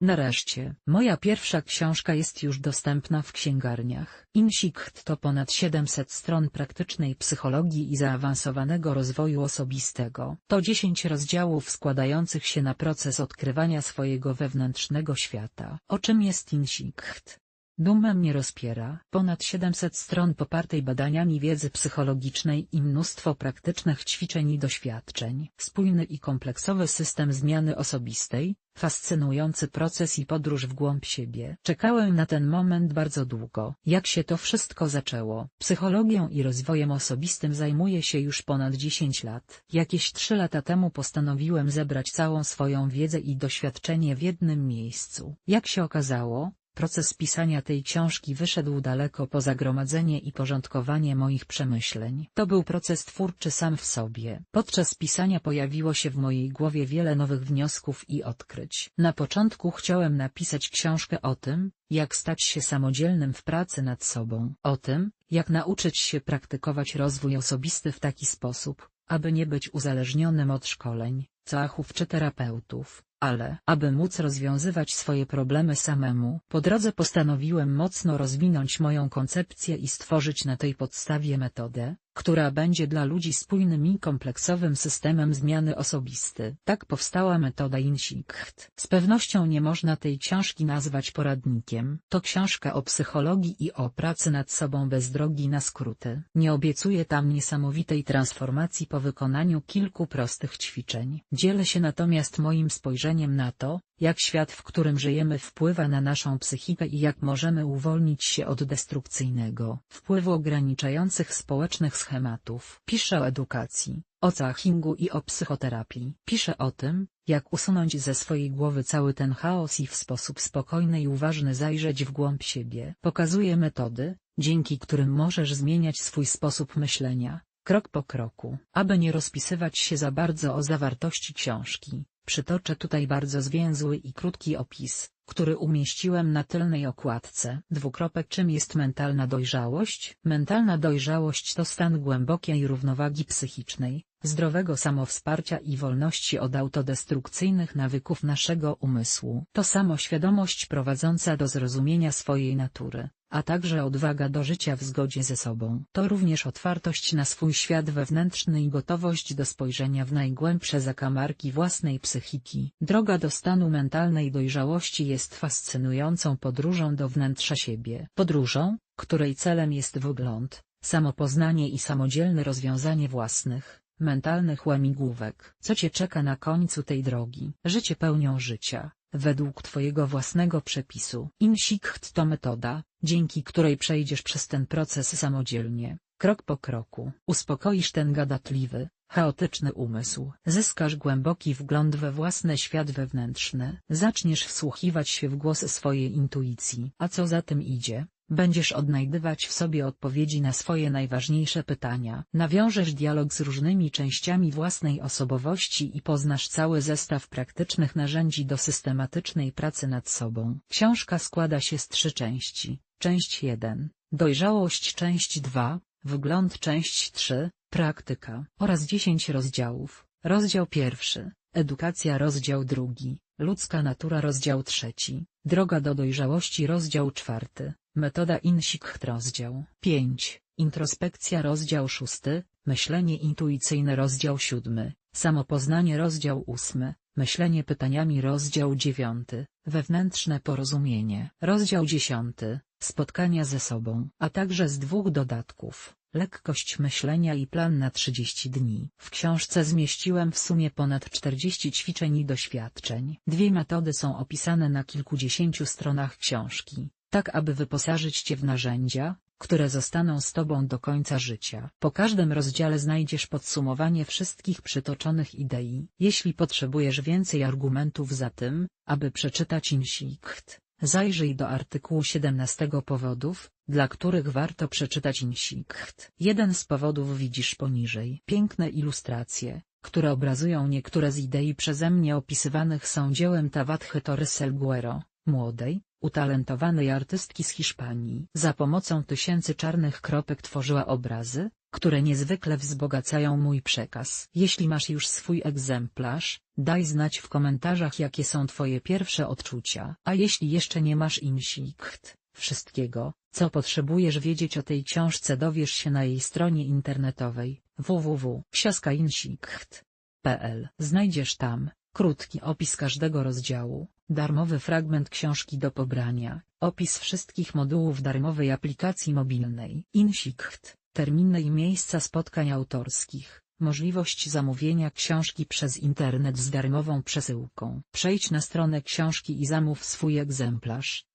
Nareszcie, moja pierwsza książka jest już dostępna w księgarniach. Insikt to ponad 700 stron praktycznej psychologii i zaawansowanego rozwoju osobistego. To 10 rozdziałów składających się na proces odkrywania swojego wewnętrznego świata. O czym jest Insikt? Duma mnie rozpiera. Ponad 700 stron popartej badaniami wiedzy psychologicznej i mnóstwo praktycznych ćwiczeń i doświadczeń. Spójny i kompleksowy system zmiany osobistej, fascynujący proces i podróż w głąb siebie. Czekałem na ten moment bardzo długo. Jak się to wszystko zaczęło? Psychologią i rozwojem osobistym zajmuję się już ponad 10 lat. Jakieś 3 lata temu postanowiłem zebrać całą swoją wiedzę i doświadczenie w jednym miejscu. Jak się okazało, Proces pisania tej książki wyszedł daleko poza gromadzenie i porządkowanie moich przemyśleń. To był proces twórczy sam w sobie. Podczas pisania pojawiło się w mojej głowie wiele nowych wniosków i odkryć. Na początku chciałem napisać książkę o tym, jak stać się samodzielnym w pracy nad sobą. O tym, jak nauczyć się praktykować rozwój osobisty w taki sposób, aby nie być uzależnionym od szkoleń, cachów czy terapeutów ale aby móc rozwiązywać swoje problemy samemu, po drodze postanowiłem mocno rozwinąć moją koncepcję i stworzyć na tej podstawie metodę, która będzie dla ludzi spójnym i kompleksowym systemem zmiany osobisty. Tak powstała metoda Insikt. Z pewnością nie można tej książki nazwać poradnikiem. To książka o psychologii i o pracy nad sobą bez drogi na skróty. Nie obiecuję tam niesamowitej transformacji po wykonaniu kilku prostych ćwiczeń. Dzielę się natomiast moim spojrzeniem na to, jak świat w którym żyjemy wpływa na naszą psychikę i jak możemy uwolnić się od destrukcyjnego wpływu ograniczających społecznych schematów. Pisze o edukacji, o cachingu i o psychoterapii. Pisze o tym, jak usunąć ze swojej głowy cały ten chaos i w sposób spokojny i uważny zajrzeć w głąb siebie. Pokazuje metody, dzięki którym możesz zmieniać swój sposób myślenia, krok po kroku. Aby nie rozpisywać się za bardzo o zawartości książki, Przytoczę tutaj bardzo zwięzły i krótki opis, który umieściłem na tylnej okładce. Dwukropek czym jest mentalna dojrzałość? Mentalna dojrzałość to stan głębokiej równowagi psychicznej, zdrowego samowsparcia i wolności od autodestrukcyjnych nawyków naszego umysłu. To samoświadomość prowadząca do zrozumienia swojej natury, a także odwaga do życia w zgodzie ze sobą. To również otwartość na swój świat wewnętrzny i gotowość do spojrzenia w najgłębsze zakamarki własnej psychiki. Droga do stanu mentalnej dojrzałości jest fascynującą podróżą do wnętrza siebie. Podróżą, której celem jest wygląd, samopoznanie i samodzielne rozwiązanie własnych, mentalnych łamigłówek. Co cię czeka na końcu tej drogi? Życie pełnią życia, według twojego własnego przepisu. Insikt to metoda, dzięki której przejdziesz przez ten proces samodzielnie, krok po kroku. Uspokoisz ten gadatliwy, chaotyczny umysł. Zyskasz głęboki wgląd we własny świat wewnętrzny. Zaczniesz wsłuchiwać się w głos swojej intuicji. A co za tym idzie? Będziesz odnajdywać w sobie odpowiedzi na swoje najważniejsze pytania. Nawiążesz dialog z różnymi częściami własnej osobowości i poznasz cały zestaw praktycznych narzędzi do systematycznej pracy nad sobą. Książka składa się z trzy części. Część 1. Dojrzałość część 2. Wgląd część 3. Praktyka. Oraz 10 rozdziałów. Rozdział pierwszy. Edukacja rozdział drugi. Ludzka natura rozdział trzeci. Droga do dojrzałości rozdział czwarty. Metoda Insikt rozdział 5, Introspekcja rozdział 6, Myślenie intuicyjne rozdział 7, Samopoznanie rozdział 8, Myślenie pytaniami rozdział 9, Wewnętrzne porozumienie rozdział 10, Spotkania ze sobą, a także z dwóch dodatków, Lekkość myślenia i plan na 30 dni. W książce zmieściłem w sumie ponad 40 ćwiczeń i doświadczeń. Dwie metody są opisane na kilkudziesięciu stronach książki tak aby wyposażyć Cię w narzędzia, które zostaną z Tobą do końca życia. Po każdym rozdziale znajdziesz podsumowanie wszystkich przytoczonych idei. Jeśli potrzebujesz więcej argumentów za tym, aby przeczytać Insikt, zajrzyj do artykułu 17 powodów, dla których warto przeczytać Insikt. Jeden z powodów widzisz poniżej. Piękne ilustracje, które obrazują niektóre z idei przeze mnie opisywanych są dziełem Tawadhy Torres Elguero, młodej, utalentowanej artystki z Hiszpanii. Za pomocą tysięcy czarnych kropek tworzyła obrazy, które niezwykle wzbogacają mój przekaz. Jeśli masz już swój egzemplarz, daj znać w komentarzach jakie są twoje pierwsze odczucia. A jeśli jeszcze nie masz insikt, wszystkiego, co potrzebujesz wiedzieć o tej książce dowiesz się na jej stronie internetowej www.ksiaskainsikt.pl Znajdziesz tam, krótki opis każdego rozdziału, darmowy fragment książki do pobrania, opis wszystkich modułów darmowej aplikacji mobilnej Insikt, terminy i miejsca spotkań autorskich, możliwość zamówienia książki przez internet z darmową przesyłką. Przejdź na stronę książki i zamów swój egzemplarz,